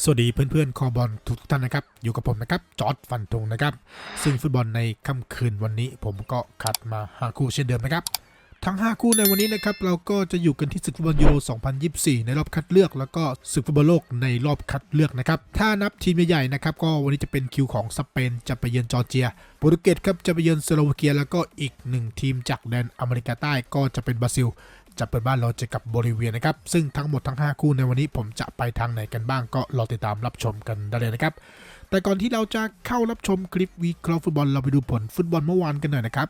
สวัสดีเพื่อนๆ คอบอลทุกท่านนะครับ อยู่กับผมนะครับ จอร์ดฟันธงนะครับ ซึ่งฟุตบอลในค่ำคืนวันนี้ผมก็คัดมา 5 คู่เช่นเดิมนะครับ ทั้ง 5 คู่ในวันนี้นะครับ เราก็จะอยู่กันที่ศึกฟุตบอลยูโร 2024 ในรอบคัดเลือก แล้วก็ศึกฟุตบอลโลกในรอบคัดเลือกนะครับ ถ้านับทีมใหญ่ๆนะครับก็วันนี้จะเป็นคิวของสเปนจะไปเยือนจอร์เจียโปรตุเกสครับจะไปเยือนสโลวาเกีย แล้วก็อีกหนึ่งทีมจากแดนอเมริกาใต้ก็จะเป็นบราซิล จะเปิดบ้านเราจอกับบลิเวียนะครับ ซึ่งทั้งหมดทั้ง 5 คู่ในวันนี้ผมจะไปทางไหนกันบ้างก็รอติดตามรับชมกันได้เลยนะครับ แต่ก่อนที่เราจะเข้ารับชมคลิปวีคลอฟุตบอลเราไปดูผลฟุตบอลเมื่อวานกันหน่อยนะครับ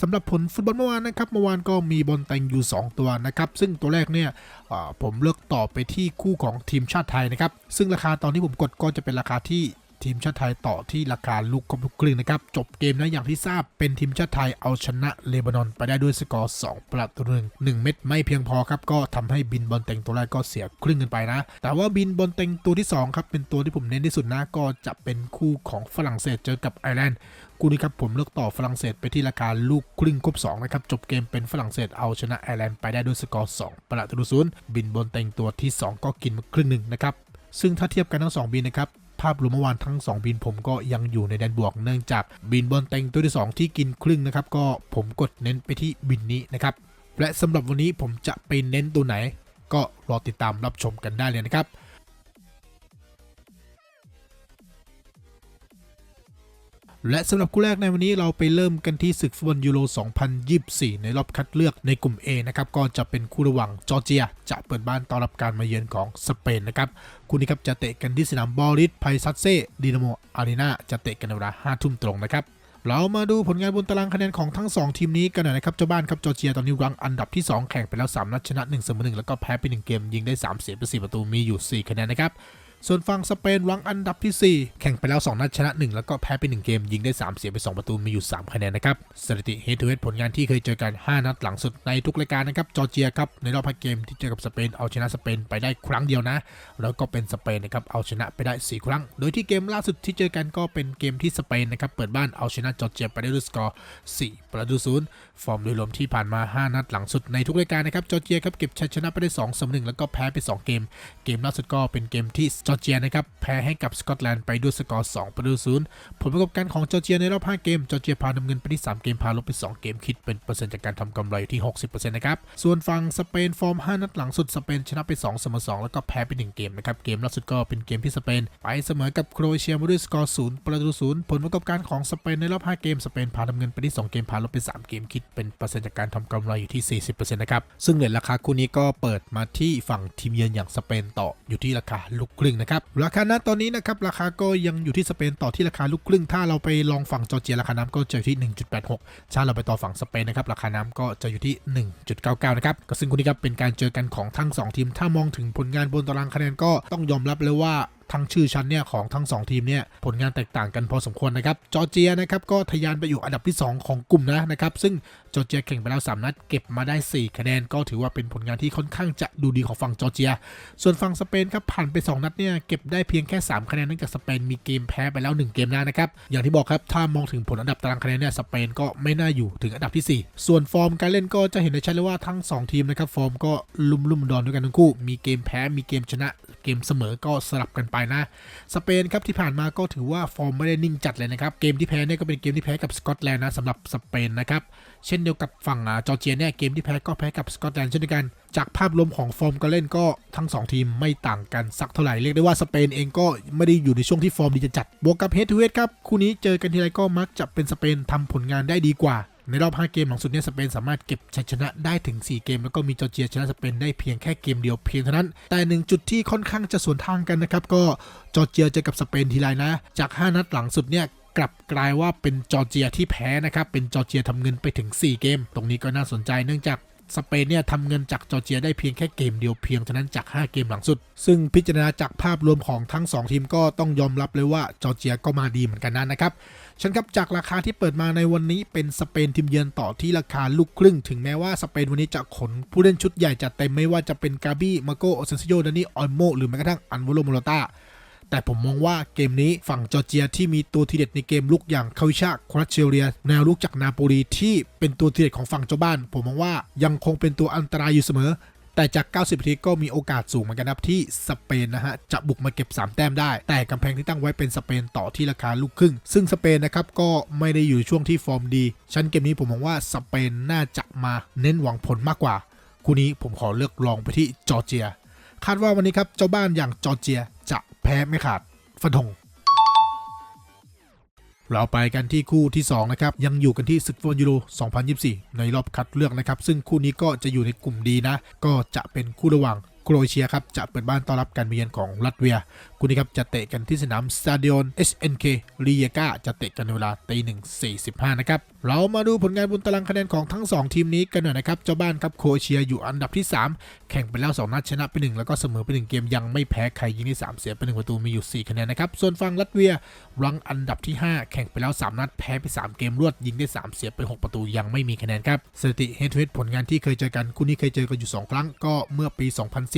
สำหรับผลฟุตบอลเมื่อวานนะครับเมื่อวานก็มีบอลแต่งอยู่ 2 ตัวนะครับ ซึ่งตัวแรกเนี่ยผมเลือกต่อไปที่คู่ของทีมชาติไทยนะครับ ซึ่งราคาตอนที่ผมกดก็จะเป็นราคาที่ ทีมชาติไทยต่อที่ราคาลูกครบลูกครึ่งนะครับ จบเกมนะอย่างที่ทราบเป็นทีมชาติไทยเอาชนะเลบานอนไปได้ด้วยสกอร์ 2 ประตูหนึ่งหนึ่งเม็ดไม่เพียงพอครับก็ทำให้บินบอลเต็งตัวแรกก็เสียครึ่งกันไปนะ แต่ว่าบินบอลเต็งตัวที่2ครับเป็นตัวที่ผมเน้นที่สุดนะก็จะเป็นคู่ของฝรั่งเศสเจอกับไอร์แลนด์คู่นี้ครับผมเลือกต่อฝรั่งเศสไปที่ราคาลูกครึ่งครบ2นะครับจบเกมเป็นฝรั่งเศสเอาชนะไอร์แลนด์ไปได้ด้วยสกอร์2ประตูศูนย์บินบอลเต็งตัวที่ 2 ก็กินมาครึ่งหนึ่งนะครับซึ่งถ้าเทียบกันทั้ง2บินนะครับ ภาพรวมเมื่อวานทั้ง 2 บินผมก็ยังอยู่ในแดนบวก เนื่องจากบินบอลเต็งตัวที่ 2 ที่กินครึ่งนะครับ ก็ผมกดเน้นไปที่บินนี้นะครับ และสำหรับวันนี้ผมจะไปเน้นตัวไหน ก็รอติดตามรับชมกันได้เลยนะครับ และสำหรับคู่แรกในวันนี้เราไปเริ่มกันที่ศึกฟุตบอลยูโร 2024 ในรอบคัดเลือกในกลุ่ม A นะครับก็จะเป็นคู่ระหว่างจอร์เจีย จะเปิดบ้านต้อนรับการมาเยือนของสเปนนะครับคู่นี้ครับจะเตะกันที่สนามบอริสไพซัสเซดินาโมอารีนาจะเตะกันในเวลา5ทุ่มตรงนะครับเรามาดูผลงานบนตารางคะแนนของทั้ง 2 ทีมนี้กันหน่อยนะครับ เจ้าบ้านครับจอร์เจียตอนนี้รังอันดับที่ 2 แข่งไปแล้ว 3 นัดชนะ1เสมอ1แล้วก็แพ้ไป 1 เกมยิงได้3เสียไป4ประตูมีอยู่ 4 คะแนนนะครับ ส่วนฝั่งสเปนวังอันดับที่ 4 แข่งไปแล้ว 2 นัดชนะ 1 แล้วก็แพ้ไป 1 เกม ยิงได้ 3 เสียไป 2 ประตูมีอยู่ 3 คะแนนนะครับ สถิติเฮดทูเฮดผลงานที่เคยเจอกัน 5 นัดหลังสุดในทุกรายการนะครับ จอร์เจียครับ ในรอบ5เกมที่เจอกับสเปนเอาชนะสเปนไปได้ครั้งเดียวนะ แล้วก็เป็นสเปนนะครับเอาชนะไปได้ 4 ครั้ง โดยที่เกมล่าสุดที่เจอกันก็เป็นเกมที่สเปนนะครับเปิดบ้านเอาชนะจอร์เจียไปได้ด้วยสกอร์ 4 ประตูศูนย์ฟอร์มโดยรวมที่ผ่านมา 5 นัดหลังสุดในทุกรายการนะครับจอร์เจียครับเก็บชัยชนะไปได้2เสมอ1แล้วก็แพ้ไป 2 เกม เกมล่าสุดก็เป็นเกมที่อร์เจียนะครับแพ้ให้กับสกอตแลนด์ไปด้วยสกอร์2ประตูศูนย์ผลประกอบการของจอร์เจียในรอบ 5 เกม จอร์เจียพานำเงินไปที่ 3 เกมพาลบไป 2 เกมคิดเป็นเปอร์เซ็นต์จากการทำกำไรอยู่ที่ 60%นะครับ ส่วนฝั่งสเปนฟอร์ม 5 นัดหลังสุดสเปนชนะไป2เสมอ2แล้วก็แพ้ไป1เกมนะครับเกมล่าสุดก็เป็นเกมที่สเปนไปเสมอกับโครเอเชียมาด้วยสกอร์0ประตูศูนย์ผลประกอบการของสเปนในรอบ 5 เกมสเปนพานำเงินไปที่ 2 เกมพาลบไป 3 เกมคิดเป็นเปอร์เซ็นต์จากการทำกำไรอยู่ที่ 40%นะครับซึ่งเลทราคาคู่นี้ก็เปิดมาที่ฝั่งทีมเยือนอย่างสเปนต่ออยู่ที่ราคาลูกครึ่งนะครับราคาณตอนนี้นะครับราคาก็ยังอยู่ที่สเปนต่อที่ราคาลูกครึ่ง ถ้าเราไปลองฝั่งจอร์เจียราคาน้ำก็จะอยู่ที่ 1.86 ถ้าเราไปต่อฝั่งสเปนนะครับราคาน้ำก็จะอยู่ที่ 1.99 นะครับก็ซึ่งคุณนี้ครับเป็นการเจอกันของทั้ง 2 ทีม ถ้ามองถึงผลงานบนตารางคะแนนก็ต้องยอมรับเลยว่า ทั้งชื่อชั้นเนี่ยของทั้ง 2 ทีมเนี่ยผลงานแตกต่างกันพอสมควรนะครับจอร์เจียนะครับก็ทะยานไปอยู่อันดับที่ 2 ของกลุ่มนะนะครับซึ่งจอร์เจียแข่งไปแล้ว 3 นัดเก็บมาได้ 4 คะแนน ก็ถือว่าเป็นผลงานที่ค่อนข้างจะดูดีของฝั่งจอร์เจีย ส่วนฝั่งสเปนครับผ่านไป 2 นัดเนี่ยเก็บได้เพียงแค่ 3 คะแนนเนื่องจากสเปนมีเกมแพ้ไปแล้ว 1 เกมแล้วนะครับอย่างที่บอกครับถ้ามองถึงผลอันดับตารางคะแนนเนี่ยสเปนก็ไม่น่าอยู่ถึงอันดับที่ 4 ส่วนฟอร์มการเล่นก็จะเห็นได้ชัดเลยว่าทั้ง 2 ทีมนะครับฟอร์มก็ลุ่มลุ่มๆดอนด้วยกันทั้งคู่ มีเกมแพ้มีเกมชนะ เกมเสมอก็สลับกันไปนะสเปนครับที่ผ่านมาก็ถือว่าฟอร์มไม่ได้นิ่งจัดเลยนะครับเกมที่แพ้เนี่ยก็เป็นเกมที่แพ้กับสกอตแลนด์นะสำหรับสเปนนะครับเช่นเดียวกับฝั่งอ่าจอร์เจียเนี่ยเกมที่แพ้ก็แพ้กับสกอตแลนด์เช่นเดียวกันจากภาพรวมของฟอร์มการเล่นก็ทั้ง 2 ทีมไม่ต่างกันสักเท่าไหร่เรียกได้ว่าสเปนเองก็ไม่ได้อยู่ในช่วงที่ฟอร์มดีจะจัดบวกกับเฮดทูเฮดครับคู่นี้เจอกันทีไรก็มักจะเป็นสเปนทำผลงานได้ดีกว่า ในรอบ 5 เกมหลังสุดเนี่ยสเปนสามารถเก็บชัยชนะได้ถึง 4 เกม แล้วก็มีจอร์เจียชนะสเปนได้เพียงแค่เกมเดียวเพียงเท่านั้น แต่หนึ่งจุดที่ค่อนข้างจะสวนทางกันนะครับ ก็จอร์เจียเจอกับสเปนทีไรนะ จาก 5 นัดหลังสุดเนี่ยกลับกลายว่าเป็นจอร์เจียที่แพ้นะครับ เป็นจอร์เจียทำเงินไปถึง 4 เกม ตรงนี้ก็น่าสนใจเนื่องจากสเปนเนี่ยทำเงินจากจอร์เจียได้เพียงแค่เกมเดียวเพียงเท่านั้นจาก 5 เกมหลังสุด ซึ่งพิจารณาจากภาพรวมของทั้ง 2 ทีมก็ต้องยอมรับเลยว่าจอร์เจียก็มาดีเหมือนกันนะนะครับ ฉันครับจากราคาที่เปิดมาในวันนี้เป็นสเปนทีมเยือนต่อที่ราคาลูกครึ่ง ถึงแม้ว่าสเปนวันนี้จะขนผู้เล่นชุดใหญ่จัดเต็มไม่ว่าจะเป็นกาบี้มาโกโอเซนซิโยดานี่ออนโมหรือแม้กระทั่งอันวโลโมโลตาแต่ผมมองว่าเกมนี้ฝั่งจอร์เจียที่มีตัวทีเด็ดในเกมลุกอย่างคาวิชาควาเชเรีย แนวลุกจากนาโปลีที่เป็นตัวทีเด็ดของฝั่งเจ้าบ้าน ผมมองว่ายังคงเป็นตัวอันตรายอยู่เสมอ แต่จาก 90นาทีก็มีโอกาสสูงเหมือนกันครับที่สเปนนะฮะจะบุกมาเก็บ 3 แต้มได้ แต่กำแพงที่ตั้งไว้เป็นสเปนต่อที่ราคาลูกครึ่ง ซึ่งสเปนนะครับก็ไม่ได้อยู่ช่วงที่ฟอร์มดี ชั้นเกมนี้ผมมองว่าสเปนน่าจะมาเน้นหวังผลมากกว่า คู่นี้ผมขอเลือกลองไปที่จอร์เจีย คาดว่าวันนี้ครับเจ้าบ้านอย่างจอร์เจียจะแพ้ไม่ขาดฟันธง เราไปกันที่คู่ที่2นะครับยังอยู่กันที่ศึกฟุตบอลยูโร 2024 ในรอบคัดเลือกนะครับ ซึ่งคู่นี้ก็จะอยู่ในกลุ่มดีนะ ก็จะเป็นคู่ระหว่างโครเอเชียครับจะเปิดบ้านต้อนรับการมาเยือนของรัสเวีย คู่นี้ครับจะเตะกันที่สนามสตาดิออน SNK รีเยกาจะเตะกันในเวลาตีหนึ่งสี่สิบห้านะครับเรามาดูผลงานบนตารางคะแนนของทั้ง 2 ทีมนี้กันหน่อยนะครับเจ้าบ้านครับโครเอเชียอยู่อันดับที่ 3 แข่งไปแล้ว 2 นัดชนะไป 1 แล้วก็เสมอไป 1 เกมยังไม่แพ้ใครยิงได้3เสียไป1ประตูมีอยู่ 4 คะแนนนะครับ ส่วนฝั่งรัสเวียรังอันดับที่ 5 แข่งไปแล้ว 3 นัดแพ้ไป 3 เกมรวดยิงได้ 3 เสียไป 6 ประตูยังไม่มีคะแนนครับสถิติเฮดทูเฮดผลงานที่เคยเจอกันคู่นี้เคยเจอกันอยู่ 2 ครั้งก็เมื่อปี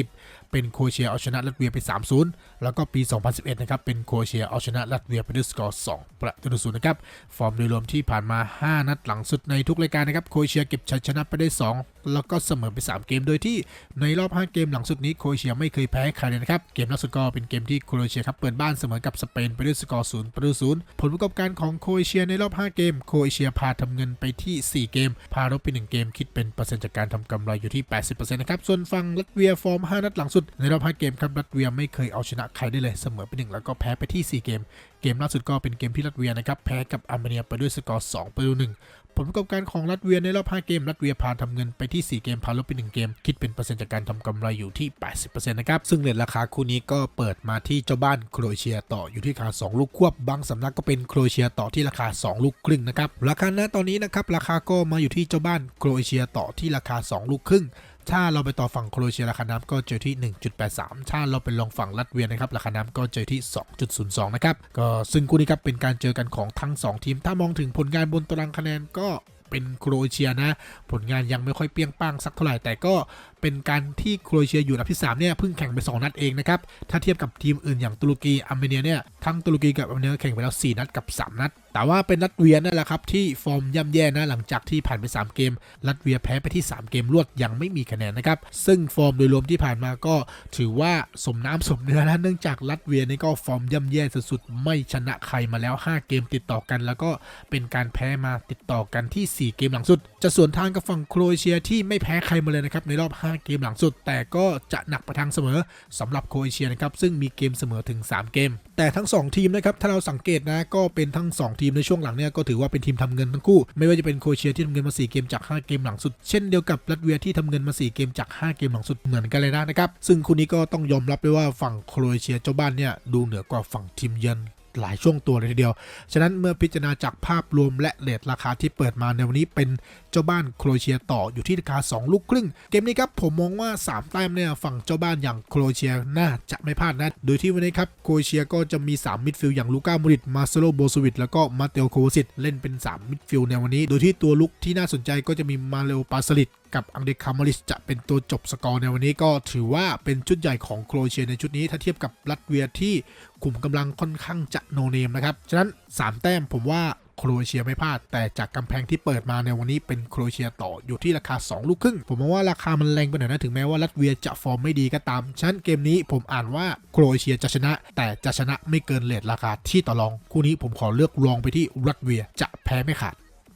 2010 เป็นโครเอเชียเอาชนะรัสเวียไป 3-0 แล้วก็ปี 2011 นะครับ เป็นโครเอเชียเอาชนะรัสเวียไปด้วยสกอร์ 2 ประตูต่อศูนย์นะครับ ฟอร์มโดยรวมที่ผ่านมา 5 นัดหลังสุดในทุกรายการนะครับ โครเอเชียเก็บชัยชนะไปได้ 2 แล้วก็เสมอไป 3 เกม โดยที่ในรอบ 5 เกมหลังสุดนี้โครเอเชียไม่เคยแพ้ใครเลยนะครับ เกมล่าสุดก็เป็นเกมที่โครเอเชียครับเปิดบ้านเสมอกับสเปนไปด้วยสกอร์ 0 ประตูศูนย์ผลประกอบการของโครเอเชียในรอบ 5 เกม โครเอเชียพาทำเงินไปที่ 4 เกม พารบไป1เกม คิดเป็นเปอร์เซ็นต์จากการทำกำไรอยู่ที่ 80%นะครับ ส่วนฝั่งรัสเวียฟอร์ม 5 นัดหลังสุดในรอบ5เกมครับรัสเวียไม่เคยเอาชนะใครได้เลยเสมอไปหนึ่งแล้วก็แพ้ไปที่ 4 เกม เกมล่าสุดก็เป็นเกมที่รัสเวียนะครับแพ้กับอาร์เมเนียไปด้วยสกอร์2ประตูหนึ่งผลประกอบการของรัสเวียในรอบ 5 เกม รัสเวียพาทำเงินไปที่ 4 เกม พาลบไป 1 เกม คิดเป็นเปอร์เซ็นต์จากการทำกำไรอยู่ที่ 80%นะครับ ซึ่งเรทราคาคู่นี้ก็เปิดมาที่เจ้าบ้านโครเอเชียต่ออยู่ที่ราคา 2 ลูกควบ บางสำนักก็เป็นโครเอเชียต่อที่ราคา 2 ลูกครึ่งนะครับ ราคาณตอนนี้นะครับ ราคาก็มาอยู่ที่เจ้าบ้านโครเอเชียต่อที่ราคา 2 ลูกครึ่ง ถ้าเราไปต่อฝั่งโครเอเชียราคาน้ำก็เจอที่ 1.83 ถ้าเราไปลองฝั่งลัตเวียนะครับราคาน้ำก็เจอที่ 2.02 นะครับ ก็ซึ่งคู่นี้ครับเป็นการเจอกันของทั้ง 2 ทีม ถ้ามองถึงผลงานบนตารางคะแนนก็เป็นโครเอเชียนะ ผลงานยังไม่ค่อยเปี้ยงป้างสักเท่าไหร่แต่ก็ เป็นการที่โครเอเชียอยู่อันดับที่3เนี่ยเพิ่งแข่งไป 2 นัดเองนะครับ ถ้าเทียบกับทีมอื่นอย่างตุรกีอาร์เมเนียเนี่ยทั้งตุรกีกับอาร์เมเนียแข่งไปแล้ว 4 นัดกับ 3 นัด แต่ว่าเป็นรัสเวียนั่นแหละครับที่ฟอร์มย่ำแย่นะหลังจากที่ผ่านไป 3 เกมรัสเวียแพ้ไปที่ 3 เกมรวดยังไม่มีคะแนนนะครับซึ่งฟอร์มโดยรวมที่ผ่านมาก็ถือว่าสมน้ำสมเนื้อนะเนื่องจากรัสเวียนี่ก็ฟอร์มย่ำแย่สุดๆไม่ชนะใครมาแล้ว 5 เกมติดต่อกัน แล้วก็เป็นการแพ้มาติดต่อกันที่ 4 เกมหลังสุด จะสวนทางกับฝั่งโครเอเชียที่ไม่แพ้ใครมาเลยนะครับในรอบ 5เกมหลังสุด แต่ก็จะหนักไปทางเสมอสำหรับโคเอเชียนะครับซึ่งมีเกมเสมอถึง 3 เกม แต่ทั้ง 2 ทีมนะครับถ้าเราสังเกตนะก็เป็นทั้ง 2 ทีมในช่วงหลังเนี่ยก็ถือว่าเป็นทีมทำเงินทั้งคู่ ไม่ว่าจะเป็นโคเอเชียที่ทำเงินมา 4 เกมจาก 5 เกมหลังสุด เช่นเดียวกับรัสเวียที่ทำเงินมา 4 เกมจาก 5 เกมหลังสุดเหมือนกันเลยนะนะครับซึ่งคู่นี้ก็ต้องยอมรับด้วยว่าฝั่งโครเอเชียเจ้าบ้านเนี่ยดูเหนือกว่าฝั่งทีมเยือน หลายช่วงตัวเลยทีเดียว ฉะนั้นเมื่อพิจารณาจากภาพรวมและเลทราคาที่เปิดมาในวันนี้เป็นเจ้าบ้านโครเอเชียต่ออยู่ที่ราคา 2 ลูกครึ่ง เกมนี้ครับผมมองว่า 3 แต้มเนี่ยฝั่งเจ้าบ้านอย่างโครเอเชียน่าจะไม่พลาดนะ โดยที่วันนี้ครับโครเอเชียก็จะมี 3 มิดฟิลด์อย่างลูก้ามูริตมาซโลโบสวิตแล้วก็มาเตลโควซิตเล่นเป็น 3 มิดฟิลด์ในวันนี้ โดยที่ตัวลุกที่น่าสนใจก็จะมีมาเลโอปาสลิต กับอังเดคามาริสจะเป็นตัวจบสกอร์ในวันนี้ก็ถือว่าเป็นชุดใหญ่ของโครเอเชียในชุดนี้ถ้าเทียบกับรัสเวียที่กลุ่มกำลังค่อนข้างจะโนเนมนะครับ ฉะนั้น 3 แต้มผมว่าโครเอเชียไม่พลาด แต่จากกำแพงที่เปิดมาในวันนี้เป็นโครเอเชียต่ออยู่ที่ราคา 2 ลูกครึ่ง ผมมองว่าราคามันแรงไปหน่อยนะ ถึงแม้ว่ารัสเวียจะฟอร์มไม่ดีก็ตามฉะนั้นเกมนี้ผมอ่านว่าโครเอเชียจะชนะ แต่จะชนะไม่เกินเลทราคาที่ต่อรอง คู่นี้ผมขอเลือกลองไปที่รัสเวียจะแพ้ไม่ขาด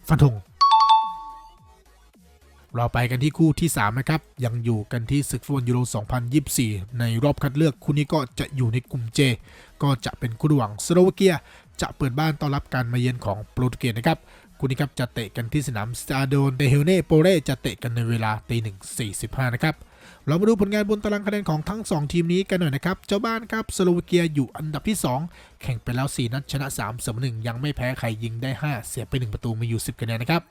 ฟันธง เราไปกันที่คู่ที่ 3 นะครับ ยังอยู่กันที่ศึกฟุตบอลยูโร 2024 ในรอบคัดเลือกคู่นี้ก็จะอยู่ในกลุ่ม J ก็จะเป็นคู่ระหว่างสโลวาเกีย จะเปิดบ้านต้อนรับการมาเยือนของโปรตุเกสนะครับคู่นี้ครับจะเตะกันที่สนามสตาโดนเดเฮลเน่โปเรจะเตะกันในเวลาตีหนึ่งสี่สิบห้านะครับ เรามาดูผลงานบนตารางคะแนนของทั้ง 2 ทีมนี้กันหน่อยนะครับ เจ้าบ้านครับสโลวาเกียอยู่อันดับที่ 2 แข่งไปแล้ว 4 นัดชนะ3เสมอ1ยังไม่แพ้ใครยิงได้ 5 เสียไป 1 ประตูมีอยู่ 10คะแนนนะครับ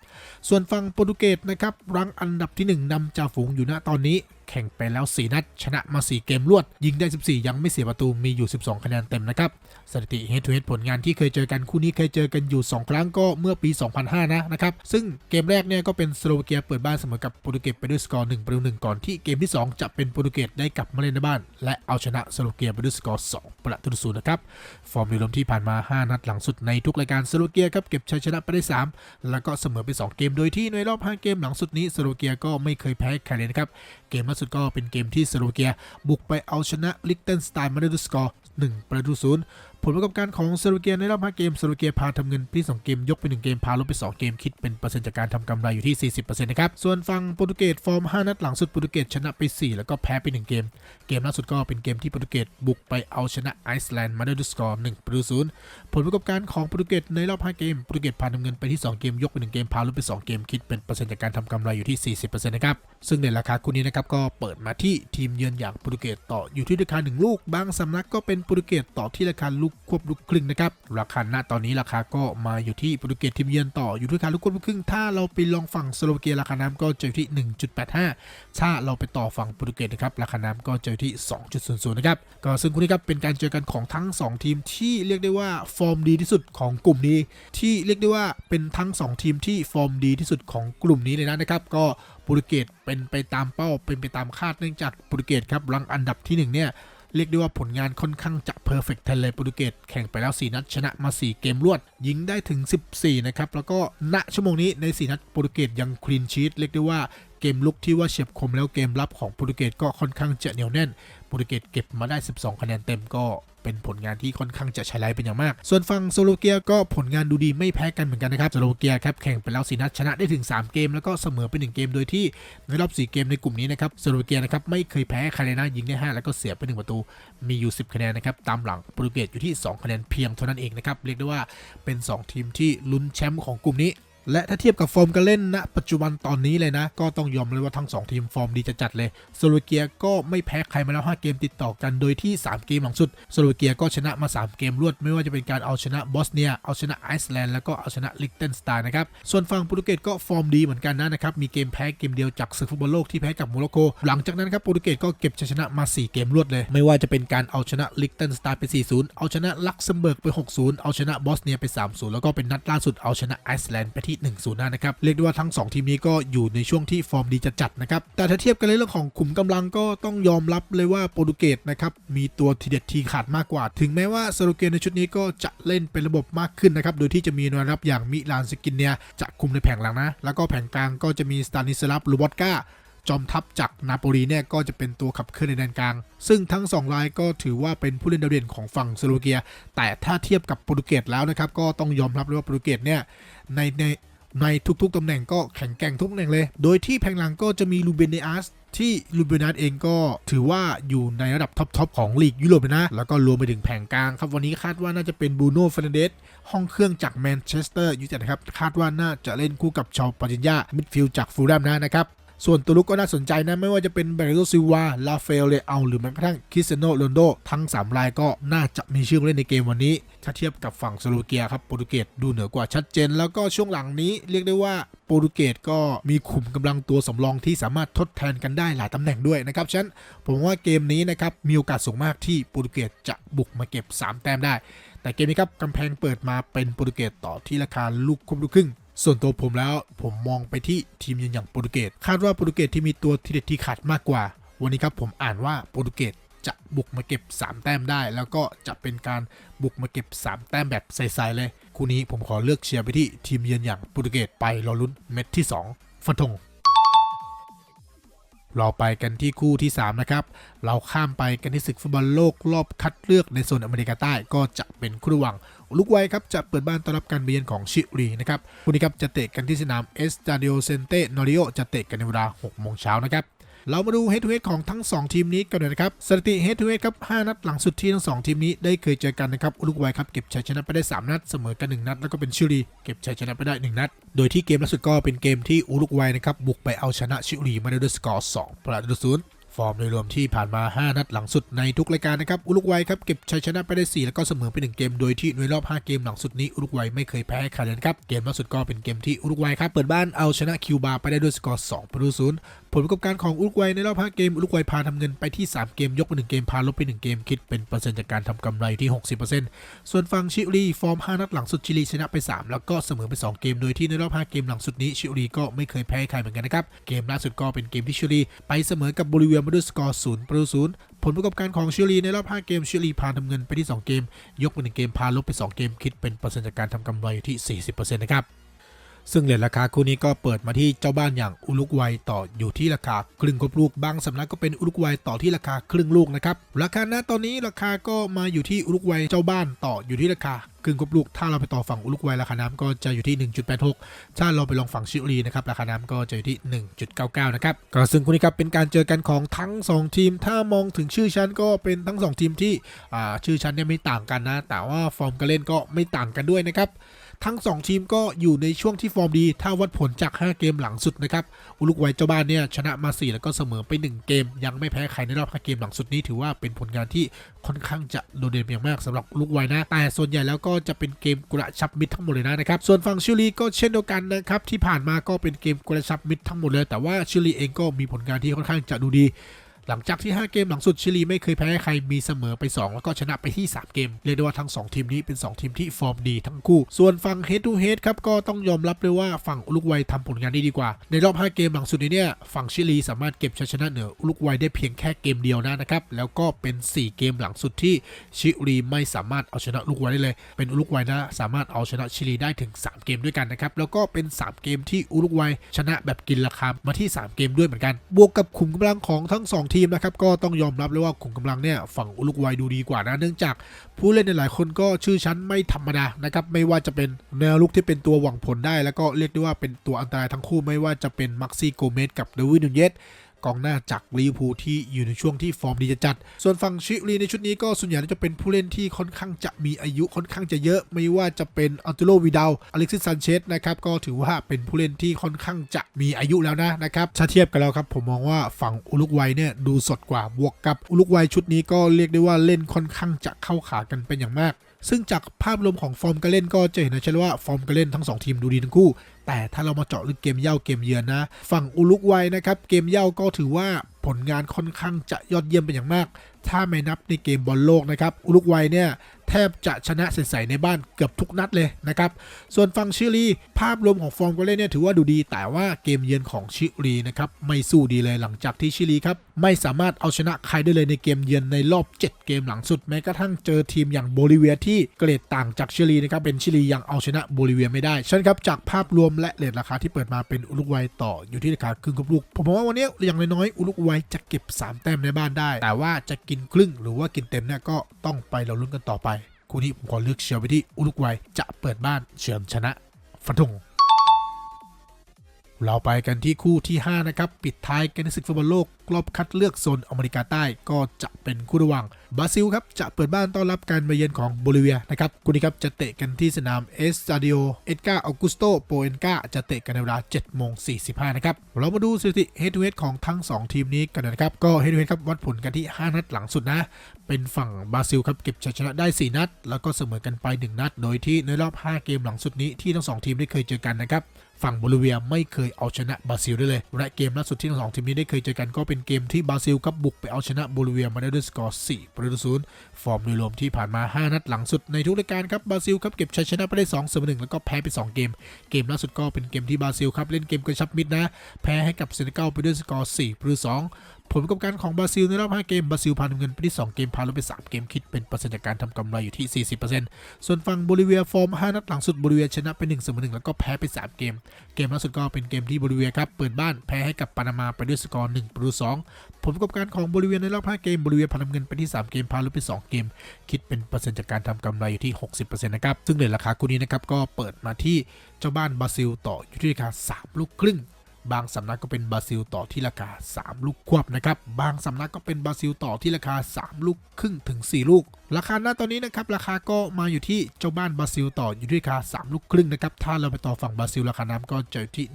ส่วนฝั่งโปรตุเกสนะครับรังอันดับที่ 1นำจ่าฝูงอยู่ณตอนนี้แข่งไปแล้ว 4 นัด ชนะมา 4 เกมรวด ยิงได้ 14 ยังไม่เสียประตูมีอยู่ 12 คะแนนเต็มนะครับสถิติ head to head ผลงานที่เคยเจอกันคู่นี้เคยเจอกันอยู่ 2 ครั้งก็เมื่อปี 2005 นะนะครับ ซึ่งเกมแรกเนี่ยก็เป็นสโลวาเกียเปิดบ้านเสมอกับโปรตุเกสไปด้วยสกอร์1ประตู1ก่อนที่เกมที่ 2 จะเป็นโปรตุเกสได้กลับมาเล่นในบ้าน และเอาชนะสโลเกียไปด้วยสกอร์ 2 ประตูศูนย์นะครับ ฟอร์มโดยรวมที่ผ่านมา 5 นัดหลังสุดในทุกรายการสโลเกียครับเก็บชัยชนะไปได้ 3 แล้วก็เสมอไป 2 เกมโดยที่ในรอบ 5 เกมหลังสุดนี้สโลเกียก็ไม่เคยแพ้ใครเลยนะครับ เกมล่าสุดก็เป็นเกมที่สโลเกียบุกไปเอาชนะลิกเทนสไตน์มาด้วยสกอร์1ประตูศูนย์ผลประกอบการของสโลเกียในรอบ 5 เกมสโลเกียพาทำเงินที่ 2 เกม ยกไป 1 เกม พาลบไป 2 เกม คิดเป็นเปอร์เซ็นต์จากการทำกำไรอยู่ที่ 40%นะครับ ส่วนฝั่งโปรตุเกสฟอร์ม 5 นัดหลังสุดโปรตุเกสชนะไป 4 แล้วก็แพ้ไป 1 เกม เกมล่าสุดก็เป็นเกมที่โปรตุเกสบุกไปเอาชนะไอซ์แลนด์มาด้ด้วยสกอร์1ประตูศูนย์ผลประกอบการของโปรตุเกสในรอบ 5 เกมโปรตุเกสพาทำเงินไปที่ 2 เกม ยกไป 1 เกม พาลบไป 2 เกม คิดเป็นเปอร์เซ็นต์จากการทำกำไรอยู่ที่ 40%นะครับซึ่งในราคาคู่นี้นะครับก็เปิดมาที่ทีมเยือนอย่างโปรตุเกสต่ออยู่ที่ราคา 1 ลูก บางสำนักก็เป็นโปรตุเกสต่อที่ราคาลูกควบลูกครึ่งนะครับ ราคาณตอนนี้ราคาก็มาอยู่ที่โปรตุเกสทีมเยือนต่ออยู่ที่ราคาลูกควบลูกครึ่ง ถ้าเราไปลองฝั่งสโลวาเกียราคาน้ำก็จะอยู่ที่ 1.85 ถ้าเราไปต่อฝั่งโปรตุเกสนะครับราคาน้ำก็จะอยู่ที่ 2.00 นะครับ ก็ซึ่งคู่นี้ครับเป็นการเจอกันของทั้ง 2 ทีมที่เรียกได้ว่าฟอร์มดีที่สุดของกลุ่มนี้ ที่เรียกได้ว่าเป็นทั้ง 2 ทีมที่ฟอร์มดีที่สุดของกลุ่มนี้เลยนะนะครับ ก็โปรตุเกสเป็นไปตามเป้าเป็นไปตามคาดเนื่องจากโปรตุเกสครับรังอันดับที่หนึ่งเนี่ย เรียกได้ว่าผลงานค่อนข้างจะเพอร์เฟกต์แทเลยโปรตุเกสแข่งไปแล้ว 4 นัดชนะมา 4 เกมรวด ยิงได้ถึง 14 นะครับ แล้วก็ณชั่วโมงนี้ใน 4 นัดโปรตุเกสยังคลีนชีตเรียกได้ว่าเกมลุกที่ว่าเฉียบคมแล้วเกมรับของโปรตุเกสก็ค่อนข้างจะเหนียวแน่นโปรตุเกสเก็บมาได้ 12 คะแนนเต็มก็ เป็นผลงานที่ค่อนข้างจะใช้ไรเป็นอย่างมาก ส่วนฝั่งสโลเกียก็ผลงานดูดีไม่แพ้กันเหมือนกันนะครับสโลเกียครับแข่งไปแล้ว4นัดชนะได้ถึง 3 เกม แล้วก็เสมอไป1เกมโดยที่ในรอบ 4 เกมในกลุ่มนี้นะครับสโลเกียนะครับไม่เคยแพ้ครเลยนะยิงได้ 5 แล้วก็เสียไป 1 ประตู มีอยู่ 10 คะแนนนะครับตามหลังโปรตุเกสอยู่ที่ 2 คะแนนเพียงเท่านั้นเองนะครับเรียกได้ว่าเป็น 2 ทีมที่ลุ้นแชมป์ของกลุ่มนี้ และถ้าเทียบกับฟอร์มการเล่นณปัจจุบันตอนนี้เลยนะ ก็ต้องยอมเลยว่าทั้ง 2 ทีมฟอร์มดีจะจัดเลยสโลวเกียก็ไม่แพ้ใครมาแล้ว 5 เกมติดต่อกันโดยที่ 3 เกมหลังสุดสโลวเกียก็ชนะมา 3 เกมรวด ไม่ว่าจะเป็นการเอาชนะบอสเนียเอาชนะไอซ์แลนด์แล้วก็เอาชนะลิกเทนสไตน์นะครับส่วนฝั่งโปรตุเกสก็ฟอร์มดีเหมือนกันนะนะครับมีเกมแพ้เกมเดียวจากศึกฟุตบอลโลกที่แพ้กับโมร็อกโกหลังจากนั้นครับโปรตุเกสก็เก็บชัยชนะมา 4 เกมรวดเลย ไม่ว่าจะเป็นการเอาชนะลิกเทนสไตน์ไป 4-0 เอาชนะลักเซมเบิร์กไป 6-0 เอาชนะบอสเนียไป 3-0 แล้วก็เป็นนัดล่าสุดเอาชนะไอซ์แลนด์ไปที่่1-0นะครับเรียกได้ว่าทั้ง 2 ทีมนี้ก็อยู่ในช่วงที่ฟอร์มดีจะจัดนะครับแต่ถ้าเทียบกันในเรื่องของขุมกำลังก็ต้องยอมรับเลยว่าโปรตุเกสนะครับมีตัวทีเด็ดทีขาดมากกว่า ถึงแม้ว่าสโลเกนในชุดนี้ก็จะเล่นเป็นระบบมากขึ้นนะครับโดยที่จะมีนวรับอย่างมิลานสกินเนียจะคุมในแผงหลังนะ แล้วก็แผงกลางก็จะมีสตานิสลาฟลูบอตกา จอมทัพจากนาโปลีเนี่ยก็จะเป็นตัวขับเคลื่อนในแดนกลาง ซึ่งทั้ง 2 รายก็ถือว่าเป็นผู้เล่นดาวเด่นของฝั่งสโลวาเกีย แต่ถ้าเทียบกับโปรตุเกสแล้วนะครับ ก็ต้องยอมรับเลยว่าโปรตุเกสเนี่ยในในในทุกๆตำแหน่งก็แข็งแกร่งทุกตำแหน่งเลย โดยที่แผงหลังก็จะมีลูเบนเนอัสที่ลูเบนเนอัสเองก็ถือว่าอยู่ในระดับท็อปๆของลีกยุโรปนะ แล้วก็รวมไปถึงแผงกลางครับ วันนี้คาดว่าน่าจะเป็นบูโน่เฟรนเดสห้องเครื่องจากแมนเชสเตอร์ยูไนเต็ดครับ คาดว่าน่าจะเล่นคู่กับชาวปาจินยามิดฟิลด์จากฟูลแลมนะนะครับ ส่วนตัวลุกก็น่าสนใจนะไม่ว่าจะเป็นเบรโตซิวาลาเฟลเลอาหรือแม้กระทั่งคริสเซโนโรนโดทั้ง 3 รายก็น่าจะมีชื่อเล่นในเกมวันนี้ ถ้าเทียบกับฝั่งสโลวาเกียครับโปรตุเกสดูเหนือกว่าชัดเจน แล้วก็ช่วงหลังนี้เรียกได้ว่าโปรตุเกสก็มีขุมกำลังตัวสำรองที่สามารถทดแทนกันได้หลายตำแหน่งด้วยนะครับฉะนั้นผมว่าเกมนี้นะครับมีโอกาสสูงมากที่โปรตุเกสจะบุกมาเก็บ 3 แต้มได้ แต่เกมนี้ครับกำแพงเปิดมาเป็นโปรตุเกสต่อที่ราคาลูกครบลูกครึ่ง ส่วนตัวผมแล้วผมมองไปที่ทีมเยือย่างโปรตุเกสคาดว่าโปรตุเกสที่มีตัวทีเด็ดที่ขาดมากกว่า วันนี้ครับผมอ่านว่าโปรตุเกสจะบุกมาเก็บ 3 แต้มได้ แล้วก็จะเป็นการบุกมาเก็บ 3 แต้มแบบใสๆเลย คู่นี้ผมขอเลือกเชียร์ไปที่ทีมเยือนอย่างโปรตุเกสไปรอลุ้นเม็ดที่ 2 ฟันธง เราไปกันที่คู่ที่ 3 นะครับ เราข้ามไปกันที่ศึกฟุตบอลโลกรอบคัดเลือกในโซนอเมริกาใต้ก็จะเป็นคู่ระหว่างอุรุกวัยครับจะเปิดบ้านต้อนรับการเยือนของชิลีนะครับคู่นี้ครับจะเตะกันที่สนามเอสตาดิโอเซนเตนอริโอจะเตะกันในเวลา6โมงเช้านะครับ เรามาดูเฮดทูเฮดของทั้ง 2 ทีมนี้กันเลยนะครับสถิติเฮดทูเฮดครับ5นัดหลังสุดที่ทั้ง 2 ทีมนี้ได้เคยเจอกันนะครับอุรุกวัยครับเก็บชัยชนะไปได้ 3 นัดเสมอกัน 1 นัด แล้วก็เป็นชิลีเก็บชัยชนะไปได้ 1 นัด โดยที่เกมล่าสุดก็เป็นเกมที่อุรุกวัยนะครับบุกไปเอาชนะชิลีมาได้ด้วยสกอร์2ประตูต่อศูนย์ ฟอร์มโดยรวมที่ผ่านมา 5 นัดหลังสุดในทุกรายการนะครับ อุรุกวัยครับเก็บชัยชนะไปได้ 4 แล้วก็เสมอไป 1 เกม โดยที่ในรอบ 5 เกมหลังสุดนี้อุรุกวัยไม่เคยแพ้ใครเลยนครับ เกมล่าสุดก็เป็นเกมที่อุรุกวัยครับเปิดบ้านเอาชนะคิวบาไปได้ด้วยสกอร์2ประตูศูนย์ผลประกอบการของอุรุกวัยในรอบ 5 เกมอุรุกวัยพาทำเงินไปที่ 3 เกมยกไป 1 เกมพาลบไป 1 เกมคิดเป็นเปอร์เซ็นต์จากการทำกำไรที่ 60%ส่วนฝั่งชิลีฟอร์ม 5 นัดหลังสุดชิลีชนะไป 3 แล้วก็เสมอไป 2 เกม โดยที่ในรอบ 5 เกมหลังสุดนี้ชิลีก็ไม่เคยแพ้ใครเหมือนกันนะครับเกมล่าสุดก็เป็นเกมที่ชิลีไปเสมอกับบริเวียมาด้วยสกอร์0ประตูศูนย์ผลประกอบการของชิลีในรอบ 5 เกมชิลีพาทำเงินไปที่ 2 เกม ยกเป็น1เกมพาลบไป 2 เกมคิดเป็นเปอร์เซ็นต์จากการทำกำไรอยู่ที่ 40%นะครับ ซึ่งเหรียญราคาคู่นี้ก็เปิดมาที่เจ้าบ้านอย่างอุลุกวัยต่ออยู่ที่ราคาครึ่งครบลูกบางสำนักก็เป็นอุลุกวัยต่อที่ราคาครึ่งลูกนะครับราคาณตอนนี้ราคาก็มาอยู่ที่อุลุกวัยเจ้าบ้านต่ออยู่ที่ราคาครึ่งครบลูกถ้าเราไปต่อฝั่งอุลุกวัยราคาน้ำก็จะอยู่ที่ 1.86 ถ้าเราไปลองฝั่งชิลีนะครับราคาน้ำก็จะอยู่ที่ 1.99 นะครับก็ซึ่งคู่นี้ครับเป็นการเจอกันของทั้ง 2 ทีม ถ้ามองถึงชื่อชั้นก็เป็นทั้ง 2 ทีมที่ชื่อชั้นเนี่ยไม่ต่างกันนะ แต่ว่าฟอร์มการเล่นก็ไม่ต่างกันด้วยนะครับ ทั้ง 2 ทีมก็อยู่ในช่วงที่ฟอร์มดีถ้าวัดผลจาก 5 เกมหลังสุดนะครับอุลุกวัยเจ้าบ้านเนี่ยชนะมา 4 แล้วก็เสมอไป 1 เกม ยังไม่แพ้ใครในรอบ5เกมหลังสุดนี้ถือว่าเป็นผลงานที่ค่อนข้างจะโดดเด่นอย่างมากสำหรับลุกวัยนะ แต่ส่วนใหญ่แล้วก็จะเป็นเกมกระชับมิตรทั้งหมดเลยนะครับ ส่วนฝั่งชิลีก็เช่นเดียวกันนะครับที่ผ่านมาก็เป็นเกมกระชับมิตรทั้งหมดเลย แต่ว่าชิลีเองก็มีผลงานที่ค่อนข้างจะดูดี หลังจากที่ 5 เกมหลังสุดชิลีไม่เคยแพ้ใครมีเสมอไป 2 แล้วก็ชนะไปที่ 3 เกม เรียกได้ว่าทั้ง 2 ทีมนี้เป็น 2 ทีมที่ฟอร์มดีทั้งคู่ ส่วนฝั่ง head to head ครับก็ต้องยอมรับเลยว่าฝั่งอุลุกวัยทำผลงานได้ดีกว่า ในรอบ 5 เกมหลังสุดนี้เนี่ยฝั่งชิลีสามารถเก็บชัยชนะเหนืออุลุกวัยได้เพียงแค่เกมเดียวนะนะครับแล้วก็เป็น 4 เกมหลังสุดที่ชิลีไม่สามารถเอาชนะอุลุกวัยได้เลย เป็นอุลุกวัยนะสามารถเอาชนะชิลีได้ถึง 3 เกมด้วยกันนะครับแล้วก็เป็น 3 เกมที่อุลุกวัยชนะแบบกินราคามาที่ 3 เกมด้วยเหมือนกัน บวกกับขุมกำลังของทั้ง 2ทีมนะครับก็ต้องยอมรับเลยว่าขุมกำลังเนี่ยฝั่งอุลุกวัยดูดีกว่านะเนื่องจากผู้เล่นในหลายคนก็ชื่อชั้นไม่ธรรมดานะครับไม่ว่าจะเป็นแนวลุกที่เป็นตัวหวังผลได้ แล้วก็เรียกได้ว่าเป็นตัวอันตรายทั้งคู่ไม่ว่าจะเป็นมักซี่โกเมสกับเดวิดนูเยส กองหน้าจากลิเวอร์พูลที่อยู่ในช่วงที่ฟอร์มดีจัด ส่วนฝั่งชิลีในชุดนี้ก็ส่วนใหญ่จะเป็นผู้เล่นที่ค่อนข้างจะมีอายุค่อนข้างจะเยอะ ไม่ว่าจะเป็นอัลตูโรวิดาลอเล็กซิสซันเชสนะครับก็ถือว่าเป็นผู้เล่นที่ค่อนข้างจะมีอายุแล้วนะนะครับถ้าเทียบกันแล้วครับผมมองว่าฝั่งอุลุกวัยเนี่ยดูสดกว่าบวกกับอุลุกวัยชุดนี้ก็เรียกได้ว่าเล่นค่อนข้างจะเข้าขากันเป็นอย่างมาก ซึ่งจากภาพรวมของฟอร์มการเล่นก็จะเห็นนะเชัดว่าฟอร์มการเล่นทั้งสองทีมดูดีทั้งคู่ แต่ถ้าเรามาเจาะลึกเกมเย่าเกมเยือนนะ ฝั่งอุลุกวัยนะครับเกมเย่าก็ถือว่าผลงานค่อนข้างจะยอดเยี่ยมเป็นอย่างมาก ถ้าไม่นับในเกมบอลโลกนะครับ อุลุกวัยเนี่ยแทบจะชนะใสๆในบ้านเกือบทุกนัดเลยนะครับ ส่วนฝั่งชิลี ภาพรวมของฟอร์มการเล่นเนี่ยถือว่าดูดี แต่ว่าเกมเยือนของชิลีนะครับไม่สู้ดีเลยหลังจากที่ชิลีครับไม่สามารถเอาชนะใครได้เลยในเกมเยือนในรอบ 7 เกมหลังสุดแม้กระทั่งเจอทีมอย่างโบลิเวียที่เกรดต่างจากชิลีนะครับเป็นชิลียังเอาชนะโบลิเวียไม่ได้ฉะนันครับจากภาพรวมและเลทราคาที่เปิดมาเป็นอุลุกวัยต่ออยู่ที่ราคาครึ่งกับลูก ผมมองว่าวันนี้อย่างน้อยๆอุลุกวัยจะเก็บ 3 แต้มในบ้านได้ แต่ว่าจะกินครึ่ง หรือว่ากินเต็มเนี่ยก็ต้องไปเราลุ้นกันต่อไป คู่นี้ผมขอเลือกเชียร์ไปที่อุรุกวัยจะเปิดบ้านเฉือนชนะฟันธงเราไปกันที่คู่ที่ 5 นะครับ ปิดท้ายกันในศึกฟุตบอลโลกรอบคัดเลือกโซนอเมริกาใต้ก็จะเป็นคู่ระหว่าง บราซิลครับจะเปิดบ้านต้อนรับการมาเยือนของโบลิเวียนะครับคู่นี้ครับจะเตะกันที่สนามเอสซาดิโอเอ็ดกาออกุสโตโปเอนกาจะเตะกันในเวลา7โมง45นะครับเรามาดูสถิติเฮดทูเฮดของทั้ง 2 ทีมนี้กันนะครับก็เฮดทูเฮดครับวัดผลกันที่ 5 นัดหลังสุดนะ เป็นฝั่งบราซิลครับเก็บชัยชนะได้ 4 นัด แล้วก็เสมอกันไป 1 นัด โดยที่ในรอบ 5 เกมหลังสุดนี้ที่ทั้ง 2 ทีมได้เคยเจอกันนะครับ ฝั่งโบลิเวียไม่เคยเอาชนะบราซิลได้เลย และเกมล่าสุดที่ทั้งสองทีมนี้ได้เคยเจอกันก็เป็นเกมที่บราซิลครับบุกไปเอาชนะโบลิเวียมาได้ด้วยสกอร์4ประตูศูนย์ฟอร์มโดยรวมที่ผ่านมา 5 นัดหลังสุดในทุกรายการครับบราซิลครับเก็บชัยชนะไปได้2เสมอ1แล้วก็แพ้ไป 2 เกม เกมล่าสุดก็เป็นเกมที่บราซิลครับเล่นเกมกระชับมิดนะ แพ้ให้กับเซเกลไปด้วยสกอร์4ประตู2 ผลประกอบการของบราซิลในรอบ 5 เกม บราซิลพานเงินไปที่ 2 เกม พาลบไป 3 เกม คิดเป็นเปอร์เซ็นต์จากการทำกำไรอยู่ที่ 40%ส่วนฝั่งโบลิเวียฟอร์ม 5 นัดหลังสุดโบลิเวียชนะไป1เสมอ1แล้วก็แพ้ไป 3 เกม เกมล่าสุดก็เป็นเกมที่โบลิเวียครับ เปิดบ้านแพ้ให้กับปานามาไปด้วยสกอร์1ประตู2ผลประกอบการของโบลิเวียในรอบ 5 เกม โบลิเวียพานเงินไปที่ 3 เกม พาลบไป 2 เกม คิดเป็นเปอร์เซ็นต์จากการทำกำไรอยู่ที่ 60%นะครับ ซึ่งในราคาคู่นี้นะครับก็เปิดมาที่เจ้าบ้านบราซิลต่ออยู่ที่ราคา3ลูกครึ่ง บางสำนักก็เป็นบราซิลต่อที่ราคา 3 ลูกควบนะครับ บางสำนักก็เป็นบราซิลต่อที่ราคา 3 ลูกครึ่งถึง 4 ลูกราคาหน้าตอนนี้นะครับราคาก็มาอยู่ที่เจ้าบ้านบราซิลต่ออยู่ที่ราคา 3 ลูกครึ่งนะครับ ถ้าเราไปต่อฝั่งบราซิลราคาน้ำก็จะอยู่ที่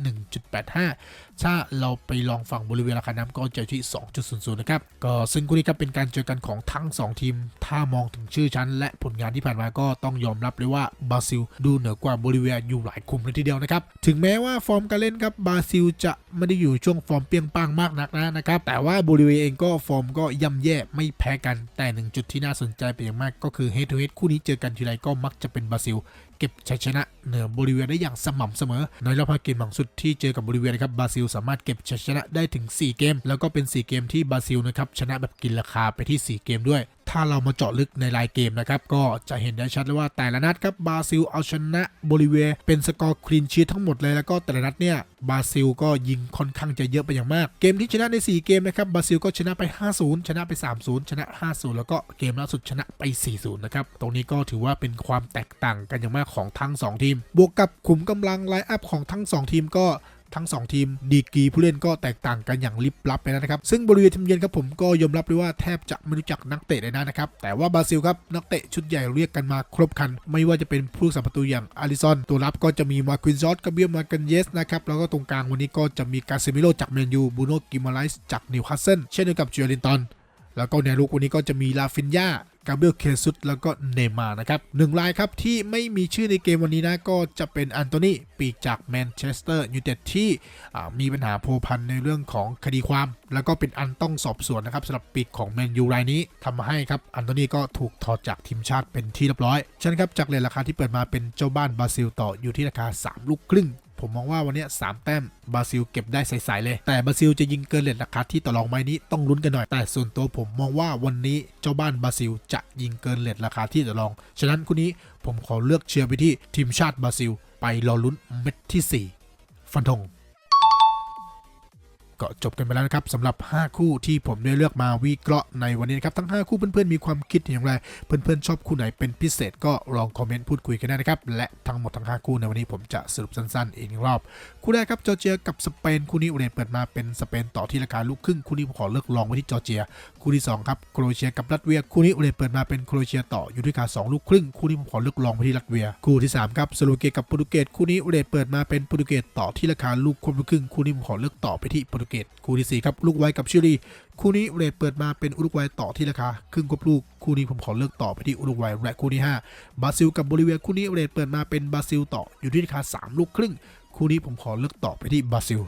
1.85 ถ้าเราไปลองฝั่งบริเวณราคาน้ำก็จะอยู่ที่ 2.00 นะครับ ก็ซึ่งคู่นี้ครับเป็นการเจอกันของทั้ง 2 ทีม ถ้ามองถึงชื่อชั้น และผลงานที่ผ่านมาก็ต้องยอมรับเลยว่าบราซิลดูเหนือกว่าบริเวณอยู่หลายคุมเลยทีเดียวนะครับ ถึงแม้ว่าฟอร์มการเล่นครับบราซิลจะไม่ได้อยู่ช่วงฟอร์มเปี้ยงป้างมากนักนะนะครับ แต่ว่าบริเวณเองก็ฟอร์มก็ย่ำแย่ไม่แพ้กัน แต่หนึ่งจุดที่น่าสนใจเป็นอย่างมากก็คือเฮดทูเฮดคู่นี้เจอกันทีไรก็มักจะเป็นบราซิล เก็บชัยชนะเหนือบริเวียได้อย่างสม่ำเสมอ ในรอบ5เกมหลังสุดที่เจอกับบริเวียนะครับบราซิลสามารถเก็บชัยชนะได้ถึง 4 เกม แล้วก็เป็น 4 เกมที่บราซิลนะครับชนะแบบกินราคาไปที่ 4 เกมด้วย ถ้าเรามาเจาะลึกในรายเกมนะครับก็จะเห็นได้ชัดเลยว่าแต่ละนัดครับบราซิลเอาชนะบริเวณเป็นสกอร์คลีนชีททั้งหมดเลยแล้วก็แต่ละนัดเนี่ยบราซิลก็ยิงค่อนข้างจะเยอะไปอย่างมาก เกมที่ชนะใน 4 เกมนะครับบราซิลก็ชนะไป 5-0 ชนะไป 3-0 ชนะ 5-0 แล้วก็เกมล่าสุดชนะไป 4-0 นะครับ ตรงนี้ก็ถือว่าเป็นความแตกต่างกันอย่างมากของทั้ง 2 ทีม บวกกับขุมกำลังไลน์อัพของทั้ง 2 ทีมก็ ทั้ง 2 ทีม ดีกีผู้เล่นก็แตกต่างกันอย่างลิบลับไปแล้วนะครับ ซึ่งบริเวณทีมเยือนครับผมก็ยอมรับเลยว่าแทบจะไม่รู้จักนักเตะเลยนะครับ แต่ว่าบราซิลครับนักเตะชุดใหญ่เรียกกันมาครบคัน ไม่ว่าจะเป็นผู้รักษาประตูอย่างอาริซอน ตัวรับก็จะมีมาควินซอสกาเบียมากันเยสนะครับแล้วก็ตรงกลางวันนี้ก็จะมีกาเซมิโลจากแมนยูบูโนกิมาไลส์จากนิวคาสเซิลเช่นเดียวกับจูเอลินตัน แล้วก็ในลูกวันนี้ก็จะมีลาฟินยากาเบรียลเคซุสแล้วก็เนมานะครับหนึ่งรายครับที่ไม่มีชื่อในเกมวันนี้นะ ก็จะเป็นอันโตนีปีกจากแมนเชสเตอร์ยูไนเต็ดที่มีปัญหาโพพันในเรื่องของคดีความ แล้วก็เป็นอันต้องสอบสวนนะครับสำหรับปีกของแมนยูรายนี้ทำให้ครับอันโตนีก็ถูกถอดจากทีมชาติเป็นที่เรียบร้อยฉะนั้นครับจากเลทราคาที่เปิดมาเป็นเจ้าบ้านบราซิลต่ออยู่ที่ราคา 3 ลูกครึ่ง ผมมองว่าวันนี้ย3แต้มบราซิลเก็บได้ใสๆเลย แต่บราซิลจะยิงเกินเลทราคาที่ต่อรองไม้นี้ต้องลุ้นกันหน่อย แต่ส่วนตัวผมมองว่าวันนี้เจ้าบ้านบราซิลจะยิงเกินเลทราคาที่ต่อรอง ฉะนั้นคู่นี้ผมขอเลือกเชียร์ไปที่ทีมชาติบราซิล ไปรอลุ้นเม็ดที่ 4 ฟันธง ก็จบกันไปแล้วนะครับสำหรับ 5 คู่ที่ผมได้เลือกมาวิเคราะห์ในวันนี้นะครับทั้ง 5 คู่เพื่อนๆมีความคิดอย่างไร เพื่อนๆชอบคู่ไหนเป็นพิเศษก็ลองคอมเมนต์พูดคุยกันได้นะครับและทั้งหมดทั้ง 5 คู่ในวันนี้ผมจะสรุปสั้นๆ อีกรอบ คู่แรกครับจอร์เจียกับสเปนคู่นี้เรทเปิดมาเป็นสเปนต่อที่ราคาลูกครึ่งคู่นี้ผมขอเลือกลองไว้ที่จอร์เจีย คู่ที่2ครับโครเอเชียกับรัสเวียคู่นี้เรทเปิดมาเป็นโครเอเชียต่ออยู่ที่ราคา2ลูกครึ่งคู่นี้ผมขอเลือกลองไปที่รัสเวีย คู่ที่3ครับสโลวาเกียกับโปรตุเกสคู่นี้เรทเปิดมาเป็นโปรตุเกสต่อที่ราคาลูกควบลูกครึ่งคู่นี้ผมขอเลือกต่อไปที่โปรตุเกสคู่ที่สี่ครับลูกไว้กับชิลีคู่นี้เรทเปิดมาเป็นอุรุกวัยต่อที่ราคาครึ่งควบลูกคู่นี้ผมขอเลือกต่อไปที่อุรุกวัยและคู่ที่ห้าบราซิลกับบริเวียคู่นี้เรทเปิดมาเป็นบราซิลต่ออยู่ที่ราคาสามลูกครึ่ง คู่นี้ผมขอเลือกต่อไปที่บราซิล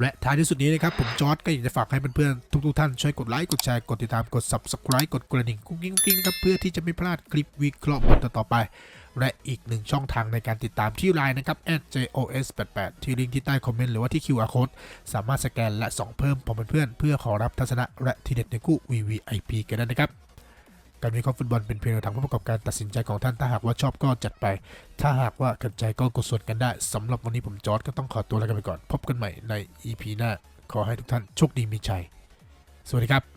และท้ายที่สุดนี้นะครับ ผมจอร์ดก็อยากจะฝากให้เพื่อนๆทุกๆท่านช่วยกดไลค์ กดแชร์ กดติดตาม กด subscribe กดกระดิ่งกุ้งกิ้งกุ้งกิ้งนะครับ เพื่อที่จะไม่พลาดคลิปวิเคราะห์บอลต่อไป และอีกหนึ่งช่องทางในการติดตามที่ไลน์นะครับ @jos88 ที่ลิงก์ที่ใต้คอมเมนต์หรือว่าที่ QR code สามารถสแกนและส่องเพิ่มผมเพื่อนเพื่อขอรับทัศนะและทีเด็ดในคู่ VVIP กันได้นะครับการวิเคราะห์ฟุตบอลเป็นเพียงแนวทางผู้ประกอบการตัดสินใจของท่าน ถ้าหากว่าชอบก็จัดไป ถ้าหากว่าขัดใจก็กดส่วนกันได้ สำหรับวันนี้ผมจอร์ดก็ต้องขอตัวลากันไปก่อน พบกันใหม่ใน EP หน้า ขอให้ทุกท่านโชคดีมีชัย สวัสดีครับ